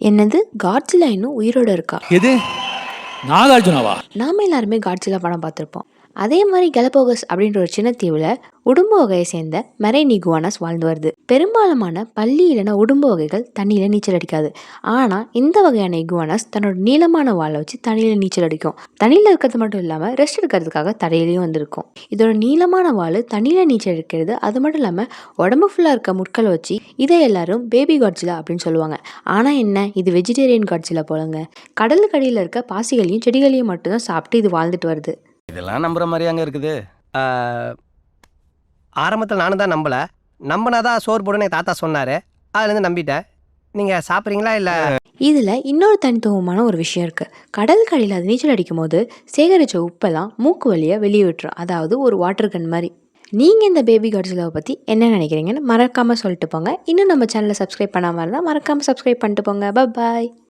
என்னது? காட்ஜிலா இன்னும் உயிரோட இருக்கா? எது? நாகார்ஜுனாவா? நாம எல்லாருமே காட்ஜிலா படம் பார்த்துருப்போம். அதே மாதிரி கெலபோகஸ் அப்படின்ற ஒரு சின்ன தீவில் உடும்பு வகையை சேர்ந்த மெரைன் இகுவானஸ் வாழ்ந்து வருது. பெரும்பாலுமான பள்ளி இல்லைன்னா உடும்பு வகைகள் தண்ணியில் நீச்சல் அடிக்காது. ஆனால் இந்த வகையான இகுவானஸ் தன்னோட நீளமான வாழை வச்சு தண்ணியில் நீச்சல் அடிக்கும். தண்ணியில் இருக்கிறது மட்டும் இல்லாமல் ரெஸ்ட் எடுக்கிறதுக்காக தரையிலையும் வந்திருக்கும். இதோட நீளமான வாள் தண்ணியில் நீச்சல் அடிக்கிறது அது மட்டும் இல்லாமல் உடம்பு ஃபுல்லாக இருக்க முட்களை வச்சு இதை எல்லாரும் பேபி காட்சிலா அப்படின்னு சொல்லுவாங்க. ஆனால் என்ன? இது வெஜிடேரியன் காட்ஜிலா போலங்க. கடலுக்கடியில் இருக்க பாசிகளையும் செடிகளையும் மட்டும்தான் சாப்பிட்டு இது வாழ்ந்துட்டு வருது. இதெல்லாம் நம்புற மாதிரி அங்க இருக்குது. ஆரம்பத்தில் நானும் தான் நம்பலை. நம்பினாதான் சோறு போடுன்னு எங்கள் தாத்தா சொன்னார். அதுலேருந்து நம்பிட்டேன். நீங்கள் சாப்பிட்றீங்களா இல்லை? இதில் இன்னொரு தனித்துவமான ஒரு விஷயம் இருக்குது கடல் கடையில் அது நீச்சல் அடிக்கும் போது சேகரித்த உப்பெல்லாம் மூக்கு வழியாக வெளியே விட்டுரும். அதாவது ஒரு வாட்டர் கன் மாதிரி. நீங்கள் இந்த பேபி காட்ஸிலாவை பற்றி என்ன நினைக்கிறீங்கன்னு மறக்காமல் சொல்லிட்டு போங்க. இன்னும் நம்ம சேனலை சப்ஸ்கிரைப் பண்ணாமல் இருந்தால் மறக்காமல் சப்ஸ்கிரைப் பண்ணிட்டு போங்க. பாய்